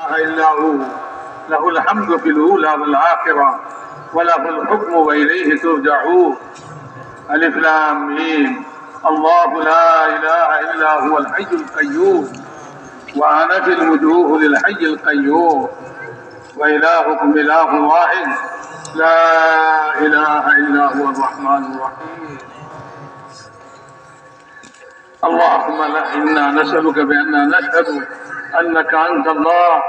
إلا هو. له الحمد في الأولى والآخرة وله الحكم وإليه ترجعون. ألف لام ميم. الله لا إله إلا هو الحي القيوم وأنت الوجوه للحي القيوم. وإلهكم إله واحد. لا إله إلا هو الرحمن الرحيم. اللهم لا إنا نسألك بأننا نشهد أنك أنت الله.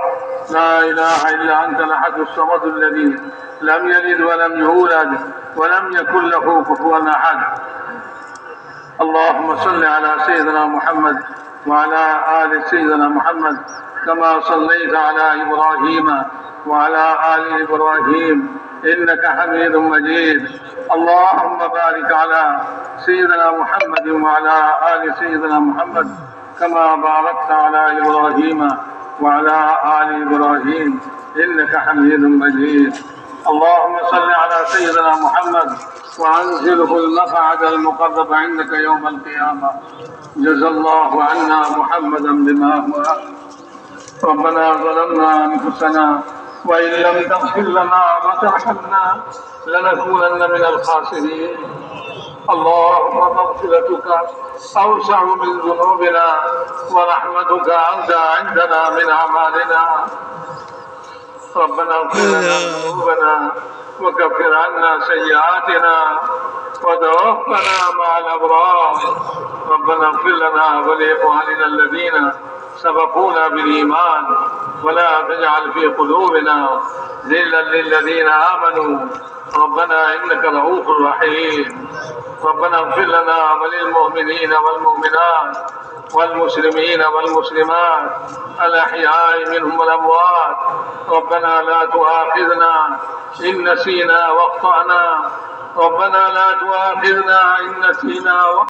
لا إله إلا أنت الأحد الصمد الذي لم يلد ولم يولد ولم يكن له كفوا أحد. اللهم صل على سيدنا محمد وعلى آل سيدنا محمد كما صليت على إبراهيم وعلى آل إبراهيم. إنك حميد مجيد. اللهم بارك على سيدنا محمد وعلى آل سيدنا محمد كما باركت على إبراهيم وعلى آل إبراهيم إنك حميد مجيد. اللهم صل على سيدنا محمد وأنزله المقعد المقرب عندك يوم القيامة. جزى الله عنا محمدا بما هو. ربنا ظلمنا أنفسنا وإن لم تغفر لنا وترحمنا لنكونن من الخاسرين. اللهم مغفرتك أوسع من ذنوبنا ورحمتك أرجى عندنا من أعمالنا. ربنا اغفر لنا ذنوبنا وكفر عنا سيئاتنا وتوفنا مع الأبرار. ربنا اغفر لنا ولإخواننا الذين سبقونا بالإيمان ولا تجعل في قلوبنا ذلا للذين آمنوا. ربنا إنك رؤوف رحيم. ربنا اغفر لنا وللمؤمنين والمؤمنات والمسلمين والمسلمات الأحياء منهم والأموات. ربنا لا تؤاخذنا إن نسينا وأخطأنا. ربنا لا تؤاخذنا إن نسينا